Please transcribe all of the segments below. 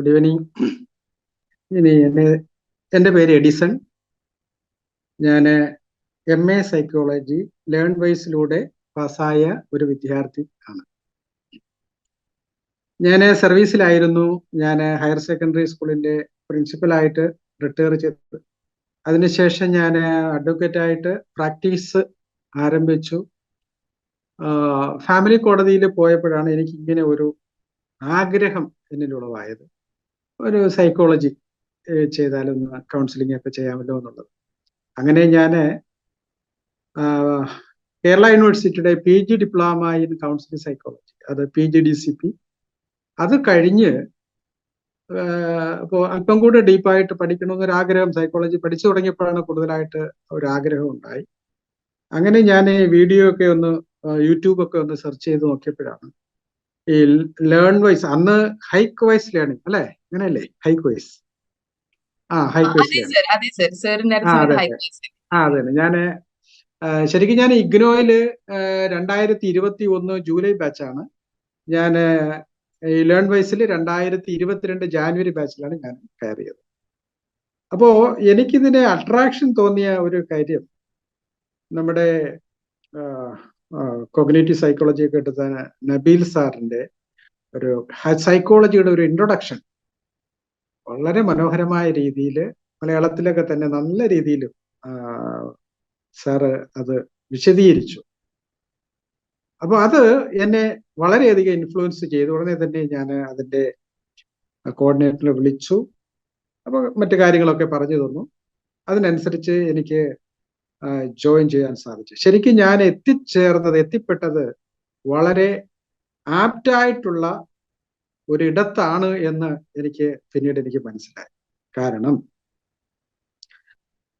Good evening ഇനി എന്നെ എന്റെ പേര് എഡിസൺ. ഞാൻ എം എ സൈക്കോളജി ലേൺ വൈസിലൂടെ പാസ്സായ ഒരു വിദ്യാർത്ഥി ആണ്. ഞാൻ സർവീസിലായിരുന്നു ഞാൻ ഹയർ സെക്കൻഡറി സ്കൂളിന്റെ പ്രിൻസിപ്പലായിട്ട് റിട്ടയർ ചെയ്തത്. അതിനുശേഷം ഞാൻ അഡ്വക്കേറ്റായിട്ട് പ്രാക്ടീസ് ആരംഭിച്ചു. ഫാമിലി കോടതിയിൽ പോയപ്പോഴാണ് എനിക്ക് ഇങ്ങനെ ഒരു ആഗ്രഹം എന്നിലുളവായത്. ഒരു സൈക്കോളജി ചെയ്താലൊന്ന് കൗൺസിലിംഗ് ഒക്കെ ചെയ്യാമല്ലോ എന്നുള്ളത്. അങ്ങനെ ഞാൻ കേരള യൂണിവേഴ്സിറ്റിയുടെ P G diploma in counselling psychology അത് P G D C P അത് കഴിഞ്ഞ് അപ്പോൾ അല്പം കൂടെ ഡീപ്പായിട്ട് പഠിക്കണമെന്നൊരു ആഗ്രഹം സൈക്കോളജി പഠിച്ചു തുടങ്ങിയപ്പോഴാണ് കൂടുതലായിട്ട് ഒരു ആഗ്രഹം ഉണ്ടായി. അങ്ങനെ ഞാൻ ഈ വീഡിയോ ഒക്കെ ഒന്ന് യൂട്യൂബ് ഒക്കെ ഒന്ന് സെർച്ച് ചെയ്ത് നോക്കിയപ്പോഴാണ് ഈ ലേൺ വൈസ് അന്ന് ഹൈക്ക് വൈസ് ലേണിംഗ് അല്ലെ? അങ്ങനെയല്ലേ ഹൈക്ക് വൈസ് ആ ഹൈക്ക് വൈസ് ആ അതെ ഞാൻ ശരിക്കും ഞാൻ ഇഗ്നോയിൽ രണ്ടായിരത്തി ഇരുപത്തി ഒന്ന് ജൂലൈ ബാച്ചാണ് ഞാൻ ലേൺ വൈസിൽ രണ്ടായിരത്തി ഇരുപത്തിരണ്ട് ജാനുവരി ബാച്ചിലാണ് ഞാൻ കയറിയത് അപ്പോ എനിക്കിതിന് അട്രാക്ഷൻ തോന്നിയ ഒരു കാര്യം നമ്മുടെ കൊഗ്നേറ്റീവ് സൈക്കോളജി ഒക്കെ എടുത്ത നബീൽ സാറിന്റെ ഒരു സൈക്കോളജിയുടെ ഒരു ഇൻട്രൊഡക്ഷൻ വളരെ മനോഹരമായ രീതിയിൽ മലയാളത്തിലൊക്കെ തന്നെ നല്ല രീതിയിൽ സാറ് അത് വിശദീകരിച്ചു. അപ്പൊ അത് എന്നെ വളരെയധികം ഇൻഫ്ലുവൻസ് ചെയ്തു. ഉടനെ തന്നെ ഞാൻ അതിന്റെ കോർഡിനേറ്ററിനെ വിളിച്ചു. അപ്പൊ മറ്റു കാര്യങ്ങളൊക്കെ പറഞ്ഞു തന്നു. അതിനനുസരിച്ച് എനിക്ക് ജോയിൻ ചെയ്യാൻ സാധിച്ചു. ശരിക്കും ഞാൻ എത്തിച്ചേർന്നത് എത്തിപ്പെട്ടത് വളരെ ആപ്റ്റായിട്ടുള്ള ഒരിടത്താണ് എന്ന് എനിക്ക് പിന്നീട് എനിക്ക് മനസ്സിലായി. കാരണം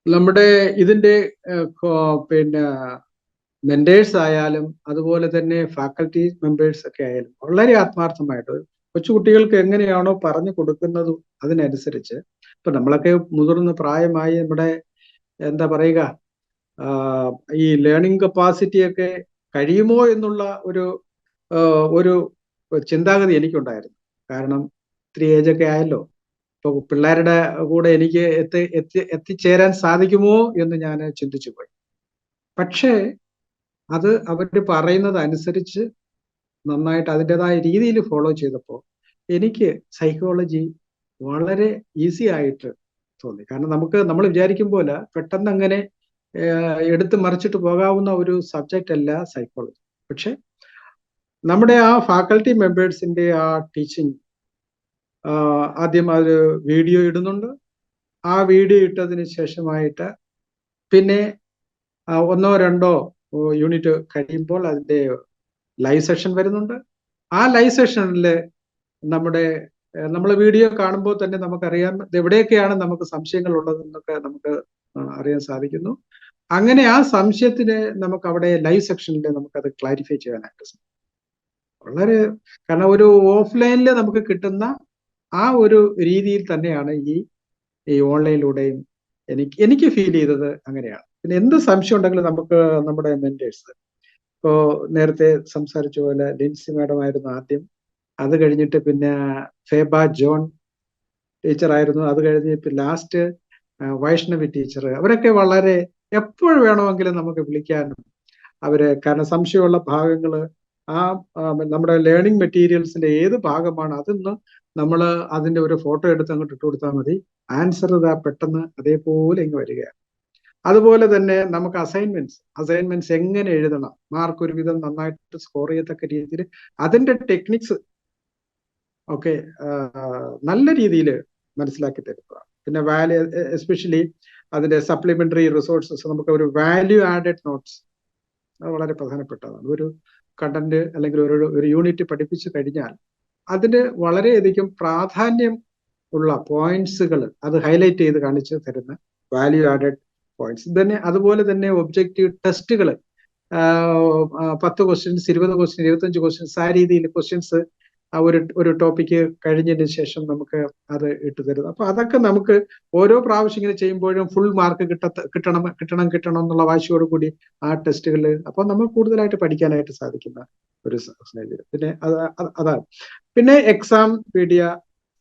നമ്മുടെ ഇതിന്റെ പിന്നെ മെന്റേഴ്സ് ആയാലും അതുപോലെ തന്നെ ഫാക്കൽറ്റി മെമ്പേഴ്സ് ഒക്കെ ആയാലും വളരെ ആത്മാർത്ഥമായിട്ട് കൊച്ചുകുട്ടികൾക്ക് എങ്ങനെയാണോ പറഞ്ഞു കൊടുക്കുന്നത് അതിനനുസരിച്ച് ഇപ്പൊ നമ്മളൊക്കെ മുതിർന്ന പ്രായമായി നമ്മുടെ എന്താ പറയുക ഈ ലേണിംഗ് കപ്പാസിറ്റി ഒക്കെ കഴിയുമോ എന്നുള്ള ഒരു ഒരു ചിന്താഗതി എനിക്കുണ്ടായിരുന്നു. കാരണം ഇത്തിരി ഏജ് ഒക്കെ ആയല്ലോ. ഇപ്പൊ പിള്ളേരുടെ കൂടെ എനിക്ക് എത്തി എത്തി എത്തിച്ചേരാൻ സാധിക്കുമോ എന്ന് ഞാൻ ചിന്തിച്ചു പോയി. പക്ഷേ അത് അവർ പറയുന്നത് അനുസരിച്ച് നന്നായിട്ട് അതിന്റെതായ രീതിയിൽ ഫോളോ ചെയ്തപ്പോൾ എനിക്ക് സൈക്കോളജി വളരെ ഈസി ആയിട്ട് തോന്നി. കാരണം നമുക്ക് നമ്മൾ വിചാരിക്കും പോലെ പെട്ടെന്ന് അങ്ങനെ എടുത്ത് മറിച്ചിട്ട് പോകാവുന്ന ഒരു സബ്ജക്റ്റ് അല്ല സൈക്കോളജി പക്ഷെ നമ്മുടെ ആ ഫാക്കൽറ്റി മെമ്പേഴ്സിന്റെ ആ ടീച്ചിങ് ആദ്യം അത് വീഡിയോ ഇടുന്നുണ്ട്. ആ വീഡിയോ ഇട്ടതിന് ശേഷമായിട്ട് പിന്നെ ഒന്നോ രണ്ടോ യൂണിറ്റ് കഴിയുമ്പോൾ അതിന്റെ ലൈവ് സെഷൻ വരുന്നുണ്ട്. ആ ലൈവ് സെഷനിൽ നമ്മുടെ നമ്മൾ വീഡിയോ കാണുമ്പോൾ തന്നെ നമുക്കറിയാം എവിടെയൊക്കെയാണ് നമുക്ക് സംശയങ്ങൾ ഉള്ളതെന്നൊക്കെ നമുക്ക് അറിയാൻ സാധിക്കുന്നു. അങ്ങനെ ആ സംശയത്തിന് നമുക്ക് അവിടെ ലൈവ് സെക്ഷനിൽ നമുക്കത് ക്ലാരിഫൈ ചെയ്യാനായിട്ട് സാധിക്കും. വളരെ കാരണം ഒരു ഓഫ്ലൈനിൽ നമുക്ക് കിട്ടുന്ന ആ ഒരു രീതിയിൽ തന്നെയാണ് ഈ ഈ ഓൺലൈനിലൂടെയും എനിക്ക് എനിക്ക് ഫീൽ ചെയ്തത് അങ്ങനെയാണ്. പിന്നെ എന്ത് സംശയം ഉണ്ടെങ്കിലും നമുക്ക് നമ്മുടെ മെന്റേഴ്സ് ഇപ്പോ നേരത്തെ സംസാരിച്ച പോലെ ലിൻസി മാഡം ആയിരുന്നു ആദ്യം. അത് കഴിഞ്ഞിട്ട് പിന്നെ ഫേബ ജോൺ ടീച്ചർ ആയിരുന്നു അത് കഴിഞ്ഞ് ഇപ്പൊ ലാസ്റ്റ് വൈഷ്ണവി ടീച്ചർ. അവരൊക്കെ വളരെ എപ്പോൾ വേണമെങ്കിലും നമുക്ക് വിളിക്കാനും അവരെ കാരണം സംശയമുള്ള ഭാഗങ്ങൾ ആ നമ്മുടെ ലേണിംഗ് മെറ്റീരിയൽസിന്റെ ഏത് ഭാഗമാണ് അതിന്ന് നമ്മൾ അതിന്റെ ഒരു ഫോട്ടോ എടുത്ത് അങ്ങോട്ട് ഇട്ട് കൊടുത്താൽ മതി. ആൻസർ ഇതാ പെട്ടെന്ന് അതേപോലെ ഇങ്ങ് വരികയാണ്. അതുപോലെ തന്നെ നമുക്ക് അസൈൻമെന്റ്സ് അസൈൻമെന്റ്സ് എങ്ങനെ എഴുതണം? മാർക്ക് ഒരുവിധം നന്നായിട്ട് സ്കോർ ചെയ്യത്തക്ക രീതിയിൽ അതിന്റെ ടെക്നിക്സ് ഒക്കെ നല്ല രീതിയിൽ മനസ്സിലാക്കി തരുന്നതാണ്. പിന്നെ വാല്യൂ എസ്പെഷ്യലി അതിന്റെ സപ്ലിമെന്ററി റിസോഴ്സസ് നമുക്ക് ഒരു വാല്യൂ ആഡഡ് നോട്ട്സ് അത് വളരെ പ്രധാനപ്പെട്ടതാണ്. ഒരു കണ്ടന്റ് അല്ലെങ്കിൽ ഒരു ഒരു യൂണിറ്റ് പഠിപ്പിച്ചു കഴിഞ്ഞാൽ അതിന് വളരെയധികം പ്രാധാന്യം ഉള്ള പോയിന്റ്സുകൾ അത് ഹൈലൈറ്റ് ചെയ്ത് കാണിച്ചു തരുന്ന വാല്യൂ ആഡഡ് പോയിന്റ്സ് തന്നെ അതുപോലെ തന്നെ ഒബ്ജക്റ്റീവ് ടെസ്റ്റുകൾ പത്ത് ക്വസ്റ്റ്യൻസ് ഇരുപത് ക്വസ്റ്റ്യൻ ഇരുപത്തഞ്ച് ക്വസ്റ്റ്യൻസ് ആ രീതിയിൽ ക്വസ്റ്റ്യൻസ് ആ ഒരു ഒരു ടോപ്പിക്ക് കഴിഞ്ഞതിന് ശേഷം നമുക്ക് അത് ഇട്ടു തരുന്നത് അപ്പൊ അതൊക്കെ നമുക്ക് ഓരോ പ്രാവശ്യം ഇങ്ങനെ ചെയ്യുമ്പോഴും ഫുൾ മാർക്ക് കിട്ട കിട്ടണം കിട്ടണം കിട്ടണം എന്നുള്ള വാശിയോട് കൂടി ആ ടെസ്റ്റുകൾ അപ്പൊ നമ്മൾ കൂടുതലായിട്ട് പഠിക്കാനായിട്ട് സാധിക്കുന്ന ഒരു സാഹചര്യം. പിന്നെ അതാണ്. പിന്നെ exam pedia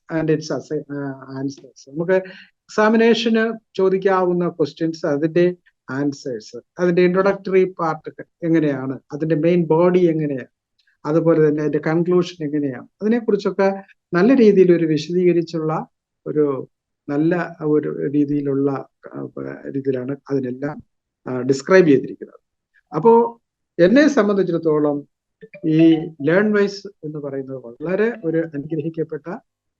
and its answers നമുക്ക് എക്സാമിനേഷന് ചോദിക്കാവുന്ന ക്വസ്റ്റ്യൻസ് അതിന്റെ ആൻസേഴ്സ് അതിന്റെ ഇൻട്രൊഡക്ടറി പാർട്ട് എങ്ങനെയാണ് അതിന്റെ മെയിൻ ബോഡി എങ്ങനെയാണ് അതുപോലെ തന്നെ അതിന്റെ കൺക്ലൂഷൻ എങ്ങനെയാണ്? അതിനെക്കുറിച്ചൊക്കെ നല്ല രീതിയിൽ ഒരു വിശദീകരിച്ചുള്ള ഒരു നല്ല ഒരു രീതിയിലുള്ള രീതിയിലാണ് അതിനെല്ലാം ഡിസ്ക്രൈബ് ചെയ്തിരിക്കുന്നത്. അപ്പോ എന്നെ സംബന്ധിച്ചിടത്തോളം ഈ ലേൺ വൈസ് എന്ന് പറയുന്നത് വളരെ ഒരു അനുഗ്രഹിക്കപ്പെട്ട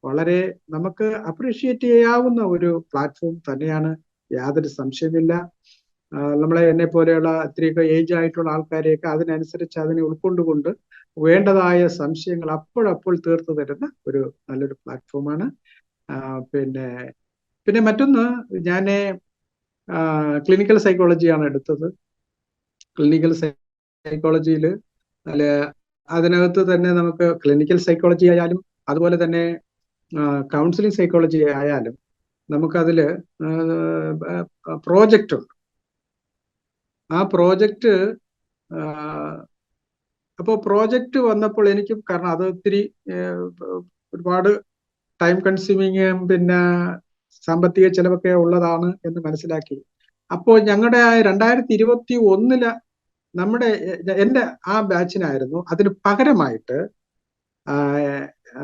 വളരെ നമുക്ക് അപ്രീഷിയേറ്റ് ചെയ്യാവുന്ന ഒരു പ്ലാറ്റ്ഫോം തന്നെയാണ് യാതൊരു സംശയമില്ല നമ്മളെ എന്നെ പോലെയുള്ള ഇത്രയൊക്കെ ഏജ് ആയിട്ടുള്ള ആൾക്കാരെയൊക്കെ അതിനനുസരിച്ച് അതിനെ ഉൾക്കൊണ്ടുകൊണ്ട് വേണ്ടതായ സംശയങ്ങൾ അപ്പോഴപ്പോൾ തീർത്തു തരുന്ന ഒരു നല്ലൊരു പ്ലാറ്റ്ഫോമാണ് പിന്നെ പിന്നെ മറ്റൊന്ന് ഞാൻ ക്ലിനിക്കൽ സൈക്കോളജിയാണ് എടുത്തത്. ക്ലിനിക്കൽ സൈക്കോളജിയിൽ അല്ല അതിനകത്ത് തന്നെ നമുക്ക് ക്ലിനിക്കൽ സൈക്കോളജി ആയാലും അതുപോലെ തന്നെ കൗൺസിലിംഗ് സൈക്കോളജി ആയാലും നമുക്കതിൽ പ്രോജക്റ്റ് ഉണ്ട്. ആ പ്രോജക്റ്റ് അപ്പോൾ പ്രോജക്റ്റ് വന്നപ്പോൾ എനിക്ക് കാരണം അത് ഒത്തിരി ഒരുപാട് ടൈം കൺസ്യൂമിങ് പിന്നെ സാമ്പത്തിക ചെലവൊക്കെ ഉള്ളതാണ് എന്ന് മനസ്സിലാക്കി. അപ്പോൾ ഞങ്ങളുടെ രണ്ടായിരത്തി ഇരുപത്തി ഒന്നിൽ നമ്മുടെ എന്റെ ആ ബാച്ചിനായിരുന്നു അതിന് പകരമായിട്ട്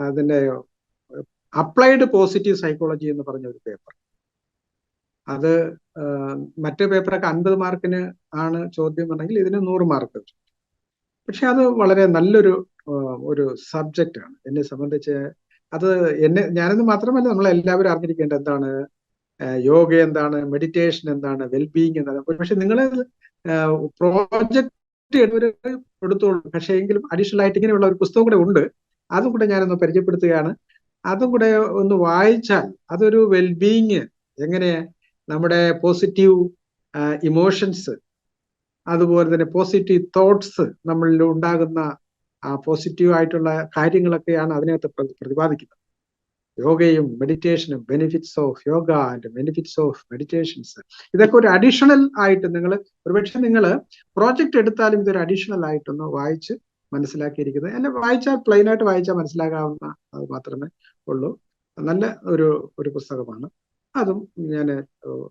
അതിന്റെ അപ്ലൈഡ് പോസിറ്റീവ് സൈക്കോളജി എന്ന് പറഞ്ഞ ഒരു പേപ്പർ. അത് മറ്റു പേപ്പറൊക്കെ അൻപത് മാർക്കിന് ആണ് ചോദ്യം ഉണ്ടെങ്കിൽ ഇതിന് നൂറ് മാർക്ക് പക്ഷെ അത് വളരെ നല്ലൊരു ഒരു സബ്ജക്റ്റ് ആണ്. എന്നെ സംബന്ധിച്ച് അത് എന്നെ ഞാനെന്ന് മാത്രമല്ല നമ്മൾ എല്ലാവരും അറിഞ്ഞിരിക്കേണ്ട എന്താണ് യോഗ എന്താണ് മെഡിറ്റേഷൻ എന്താണ് വെൽബീയിങ് എന്താണ്. പക്ഷെ നിങ്ങൾ പ്രോജക്റ്റ് എടുത്തോളൂ. പക്ഷേ എങ്കിലും അഡീഷണൽ ആയിട്ട് ഇങ്ങനെയുള്ള ഒരു പുസ്തകം കൂടെ ഉണ്ട്. അതും കൂടെ ഞാനൊന്ന് പരിചയപ്പെടുത്തുകയാണ്. അതും കൂടെ ഒന്ന് വായിച്ചാൽ അതൊരു വെൽബീയിങ് എങ്ങനെ നമ്മുടെ പോസിറ്റീവ് ഇമോഷൻസ് അതുപോലെ തന്നെ പോസിറ്റീവ് തോട്ട്സ് നമ്മളിൽ ഉണ്ടാകുന്ന ആ പോസിറ്റീവ് ആയിട്ടുള്ള കാര്യങ്ങളൊക്കെയാണ് അതിനകത്ത് പ്രതിപാദിക്കുന്നത്. യോഗയും മെഡിറ്റേഷനും benefits of yoga and benefits of meditations ഇതൊക്കെ ഒരു അഡീഷണൽ ആയിട്ട് നിങ്ങൾ ഒരുപക്ഷെ നിങ്ങൾ പ്രോജക്റ്റ് എടുത്താലും ഇതൊരു അഡീഷണൽ ആയിട്ടൊന്ന് വായിച്ച് മനസ്സിലാക്കിയിരിക്കുന്നത്. അല്ലെ വായിച്ചാൽ പ്ലെയിൻ ആയിട്ട് വായിച്ചാൽ മനസ്സിലാകാവുന്ന അത് മാത്രമേ ഉള്ളൂ. നല്ല ഒരു ഒരു പുസ്തകമാണ്. അതും ഞാൻ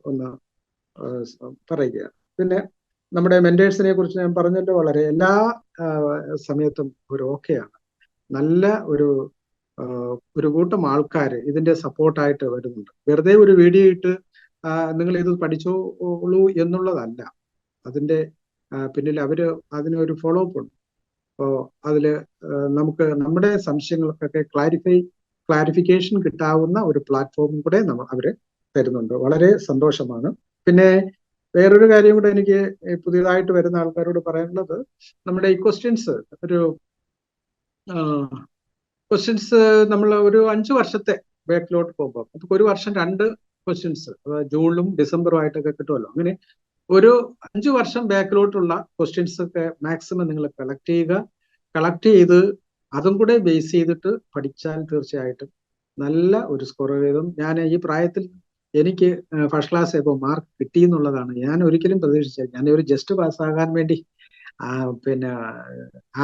ഒന്ന് പറയുകയാണ്. പിന്നെ നമ്മുടെ മെന്റേഴ്സിനെ കുറിച്ച് ഞാൻ പറഞ്ഞല്ലോ വളരെ എല്ലാ സമയത്തും ഒരു ഓക്കെയാണ്. നല്ല ഒരു ഒരു കൂട്ടം ആൾക്കാർ ഇതിന്റെ സപ്പോർട്ടായിട്ട് വരുന്നുണ്ട്. വെറുതെ ഒരു വീഡിയോ ഇട്ട് നിങ്ങൾ ഇത് പഠിച്ചോളൂ എന്നുള്ളതല്ല. അതിന്റെ പിന്നിൽ അവർ അതിനൊരു ഫോളോ അപ്പ് ഉണ്ട്. അപ്പോൾ അതിൽ നമുക്ക് നമ്മുടെ സംശയങ്ങൾക്കൊക്കെ ക്ലാരിഫൈ ക്ലാരിഫിക്കേഷൻ കിട്ടാവുന്ന ഒരു പ്ലാറ്റ്ഫോം കൂടെ നമ്മൾ അവർ തരുന്നുണ്ട്. വളരെ സന്തോഷമാണ്. പിന്നെ വേറൊരു കാര്യം കൂടെ എനിക്ക് പുതിയതായിട്ട് വരുന്ന ആൾക്കാരോട് പറയാനുള്ളത്. നമ്മുടെ ഈ ക്വസ്റ്റ്യൻസ് ഒരു ക്വസ്റ്റ്യൻസ് നമ്മൾ ഒരു അഞ്ച് വർഷത്തെ ബാക്കിലോട്ട് പോകുമ്പോൾ നമുക്ക് ഒരു വർഷം രണ്ട് ക്വസ്റ്റ്യൻസ് ജൂണിലും ഡിസംബറും ആയിട്ടൊക്കെ കിട്ടുമല്ലോ. അങ്ങനെ ഒരു അഞ്ചു വർഷം ബാക്കിലോട്ടുള്ള ക്വസ്റ്റ്യൻസ് ഒക്കെ മാക്സിമം നിങ്ങൾ കളക്ട് ചെയ്യുക. കളക്ട് ചെയ്ത് അതും കൂടെ ബേസ് ചെയ്തിട്ട് പഠിച്ചാൽ തീർച്ചയായിട്ടും നല്ല ഒരു സ്കോർ ചെയ്തും ഞാൻ ഈ പ്രായത്തിൽ എനിക്ക് ഫസ്റ്റ് ക്ലാസ് ഇപ്പോൾ മാർക്ക് കിട്ടി എന്നുള്ളതാണ് ഞാൻ ഒരിക്കലും പ്രതീക്ഷിച്ചത് ഞാൻ ഒരു ജസ്റ്റ് പാസ്സാകാൻ വേണ്ടി പിന്നെ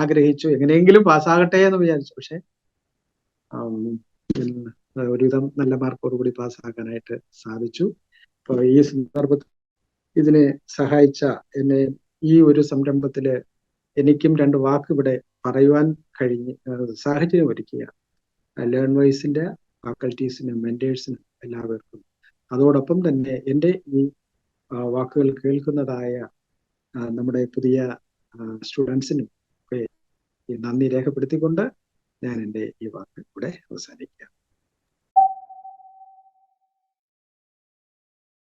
ആഗ്രഹിച്ചു. എങ്ങനെയെങ്കിലും പാസ്സാകട്ടെ എന്ന് വിചാരിച്ചു. പക്ഷെ ഒരുവിധം നല്ല മാർക്കോടുകൂടി പാസ്സാക്കാനായിട്ട് സാധിച്ചു. അപ്പോൾ ഈ സന്ദർഭത്തിൽ ഇതിനെ സഹായിച്ച എന്നെ ഈ ഒരു സംരംഭത്തിൽ എനിക്കും രണ്ട് വാക്ക് ഇവിടെ പറയുവാൻ കഴിഞ്ഞ് സാഹചര്യം ഒരുക്കുക ലേൺ വൈസിന്റെ ഫാക്കൽറ്റീസിനും മെന്റേഴ്സിനും എല്ലാവർക്കും അതോടൊപ്പം തന്നെ എന്റെ ഈ വാക്കുകൾ കേൾക്കുന്നതായ നമ്മുടെ പുതിയ സ്റ്റുഡൻസിനും ഒക്കെ നന്ദി രേഖപ്പെടുത്തിക്കൊണ്ട് ഞാൻ എന്റെ ഈ വാക്ക് ഇവിടെ അവസാനിക്കാം.